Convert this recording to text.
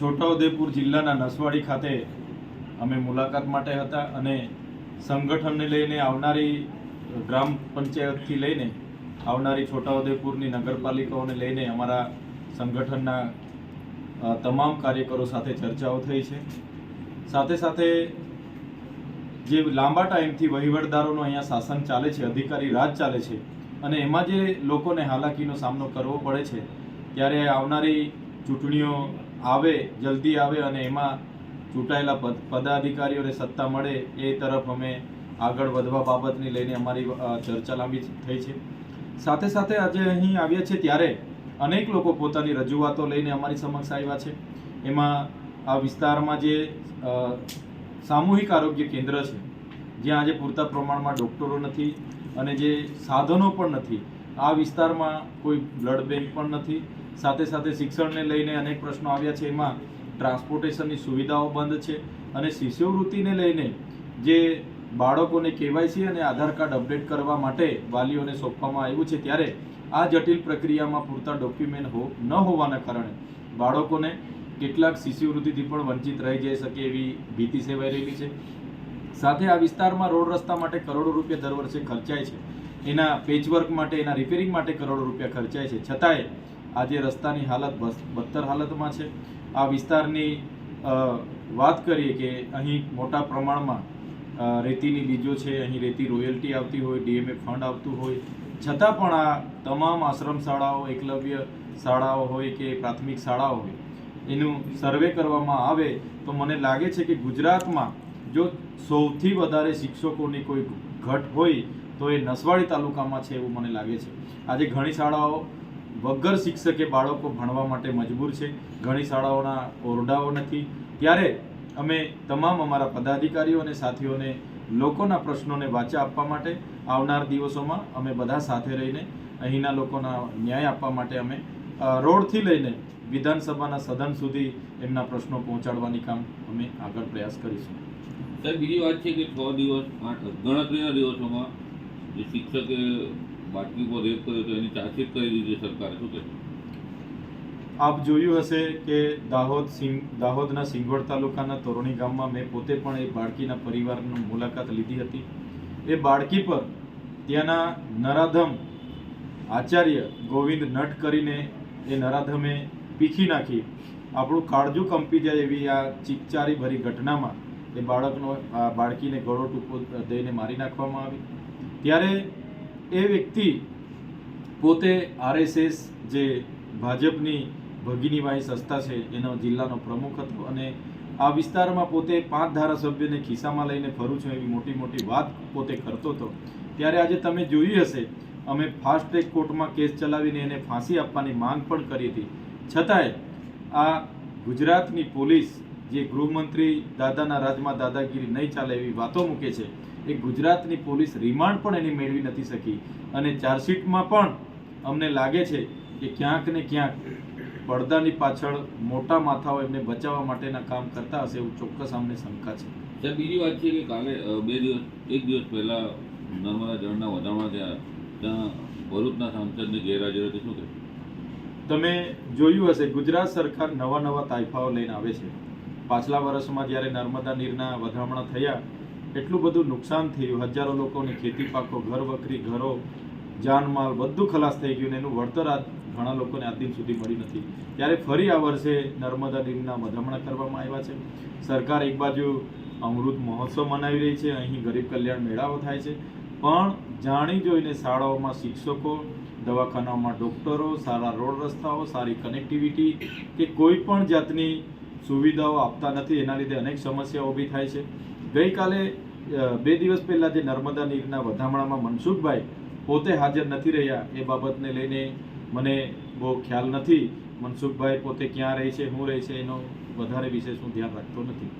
છોટાઉદેપુર જિલ્લાના નસવાડી ખાતે અમે મુલાકાત માટે હતા અને સંગઠનને લઈને આવનારી ગ્રામ પંચાયતથી લઈને આવનારી છોટાઉદેપુરની નગરપાલિકાઓને લઈને અમારા સંગઠનના તમામ કાર્યકરો સાથે ચર્ચાઓ થઈ છે. સાથે સાથે જે લાંબા ટાઈમથી વહીવટદારોનું અહીંયા શાસન ચાલે છે, અધિકારી રાજ ચાલે છે અને એમાં જે લોકોને હાલાકીનો સામનો કરવો પડે છે, ત્યારે આવનારી ચૂંટણીઓ આવે, જલ્દી આવે અને એમાં ચૂંટાયેલા પદ, પદાધિકારીઓને સત્તા મળે એ તરફ અમે આગળ વધવા બાબતની લઈને અમારી ચર્ચા લાંબી થઈ છે. સાથે સાથે આજે અહીં આવ્યા છે ત્યારે અનેક લોકો પોતાની રજૂઆતો લઈને અમારી સમક્ષ આવ્યા છે. એમાં આ વિસ્તારમાં જે સામૂહિક આરોગ્ય કેન્દ્ર છે, જ્યાં આજે પૂરતા પ્રમાણમાં ડૉક્ટરો નથી અને જે સાધનો પણ નથી, આ વિસ્તારમાં કોઈ બ્લડ બેંક પણ નથી સાથે સાથે શિક્ષણને લઈને અનેક પ્રશ્નો આવ્યા છે. એમાં ટ્રાન્સપોર્ટેશનની સુવિધાઓ બંધ છે અને શિષ્યવૃત્તિને લઈને જે બાળકોને કેવાયસી અને આધાર કાર્ડ અપડેટ કરવા માટે વાલીઓને સોંપવામાં આવ્યું છે, ત્યારે આ જટિલ પ્રક્રિયામાં પૂરતા ડોક્યુમેન્ટ હો, ન હોવાના કારણે બાળકોને કેટલાક શિષ્યવૃત્તિથી પણ વંચિત રહી જઈ શકે એવી ભીતિ સેવાઈ રહેલી છે. સાથે આ વિસ્તારમાં રોડ રસ્તા માટે કરોડો રૂપિયા દર વર્ષે ખર્ચાય છે. એના પેચવર્ક માટે, એના રિપેરિંગ માટે કરોડો રૂપિયા ખર્ચાય છે. છતાંય આજે રસ્તાની હાલત બદતર હાલતમાં છે. આ વિસ્તારની વાત કરીએ કે અહીં મોટા પ્રમાણમાં રેતીની બીજો છે, અહીં રેતી રોયલ્ટી આવતી હોય, ડીએમએ ફંડ આવતું હોય. છતાં પણ આ તમામ આશ્રમ શાળાઓ એકલવ્ય શાળાઓ હોય કે પ્રાથમિક શાળાઓ હોય, એનું સર્વે કરવામાં આવે તો મને લાગે છે કે ગુજરાતમાં જો સૌથી વધારે શિક્ષકોની કોઈ ઘટ હોય તો એ નસવાડી તાલુકામાં છે એવું મને લાગે છે. આજે ઘણી શાળાઓ વગર શિક્ષકે બાળકો ભણવા માટે મજબૂર છે. ઘણી શાળાઓના ઓરડાઓ નથી. ત્યારે અમે તમામ અમારા પદાધિકારીઓ અને સાથીઓને લોકોના પ્રશ્નોને વાચા આપવા માટે આવનાર દિવસોમાં અમે બધા સાથે રહીને અહીંના લોકોના ન્યાય આપવા માટે અમે રોડથી લઈને વિધાનસભાના સદન સુધી એમના પ્રશ્નો પહોંચાડવાની કામ અમે આગળ પ્રયાસ કરીશું. સાહેબ, બીજી વાત છે કે છ દિવસ, આઠ, ગણતરીના દિવસોમાં જે શિક્ષકે પર રેપ કર્યો તો એની ચાર્જશીટ કરી દીધી સરકારે. શું કહેશો? આપ જોયું હશે કે દાહોદ સિંગ દાહોદના સિંગવડ તાલુકાના તોરણી ગામમાં મેં પોતે પણ એ બાળકીના પરિવારની મુલાકાત લીધી હતી. એ બાળકી પર ત્યાંના નરાધમ આચાર્ય ગોવિંદ નટ કરીને એ નરાધમે પીખી નાખી. આપણું કાળજું કંપી જાય એવી આ ચીકચારી ભરી ઘટનામાં એ બાળકનો બાળકીને ગળો ટૂંકો દઈને મારી નાખવામાં આવી. ત્યારે એ વ્યક્તિ પોતે આરએસએસ જે ભાજપની ભગીનીભાઈ સંસ્થા છે, એનો જિલ્લાનો પ્રમુખ હતો અને આ વિસ્તારમાં પોતે પાંચ ધારાસભ્યને ખિસ્સામાં લઈને ફરું છું એવી મોટી મોટી વાત પોતે કરતો હતો. ત્યારે આજે તમે જોયું હશે, અમે ફાસ્ટ ટ્રેક કોર્ટમાં કેસ ચલાવીને એને ફાંસી આપવાની માંગ પણ કરી હતી. છતાંય આ ગુજરાતની પોલીસ જે ગૃહમંત્રી દાદાના રાજમાં દાદાગીરી નહીં ચાલે એવી વાતો મૂકે છે એ ગુજરાતની પોલીસ રિમાન્ડ પણ એની મેળવી નથી શકી. અને ચાર્જશીટમાં પણ અમને લાગે છે કે ક્યાંક ને ક્યાંક પડદાની પાછળ મોટા માથાઓ એમને બચાવવા માટેના કામ કરતા હશે એવું ચોક્કસ અમને શંકા છે. સાહેબ બીજી વાત છે કે કાલે બે દિવસ એક દિવસ પહેલા નર્મદા જળના વધારણા થયા ત્યાં ભરૂચના સાંસદની ગેરહાજર હતી શું કહે? તમે જોયું હશે ગુજરાત સરકાર નવા નવા તાઇફાઓ લઈને આવે છે. પાછલા વર્ષમાં જ્યારે નર્મદા નીરના વધામણા થયા, એટલું બધું નુકસાન થયું. હજારો લોકોની ખેતી પાકો, ઘર વખરી, ઘરો, જાનમાલ બધું ખલાસ થઈ ગયું ને એનું વળતર આ ઘણા લોકોને આજ દિન સુધી મળી નથી. ત્યારે ફરી આ વર્ષે નર્મદા નીરના વધામણા કરવામાં આવ્યા છે. સરકાર એક બાજુ અમૃત મહોત્સવ મનાવી રહી છે, અહીં ગરીબ કલ્યાણ મેળાઓ થાય છે. પણ જાણી જોઈને શાળાઓમાં શિક્ષકો, દવાખાનાઓમાં ડૉક્ટરો, સારા રોડ રસ્તાઓ, સારી કનેક્ટિવિટી કે કોઈ પણ જાતની સુવિધાઓ આપતા નથી, એના લીધે અનેક સમસ્યાઓ ઊભી થાય છે. ગઈકાલે બે દિવસ પહેલાં જે નર્મદા નીરના વધામણામાં મનસુખભાઈ પોતે હાજર નથી રહ્યા. એ બાબતને લઈને મને બહુ ખ્યાલ નથી. મનસુખભાઈ પોતે ક્યાં રહે છે શું રહે છે, એનો વધારે વિશેષ હું ધ્યાન રાખતો નથી.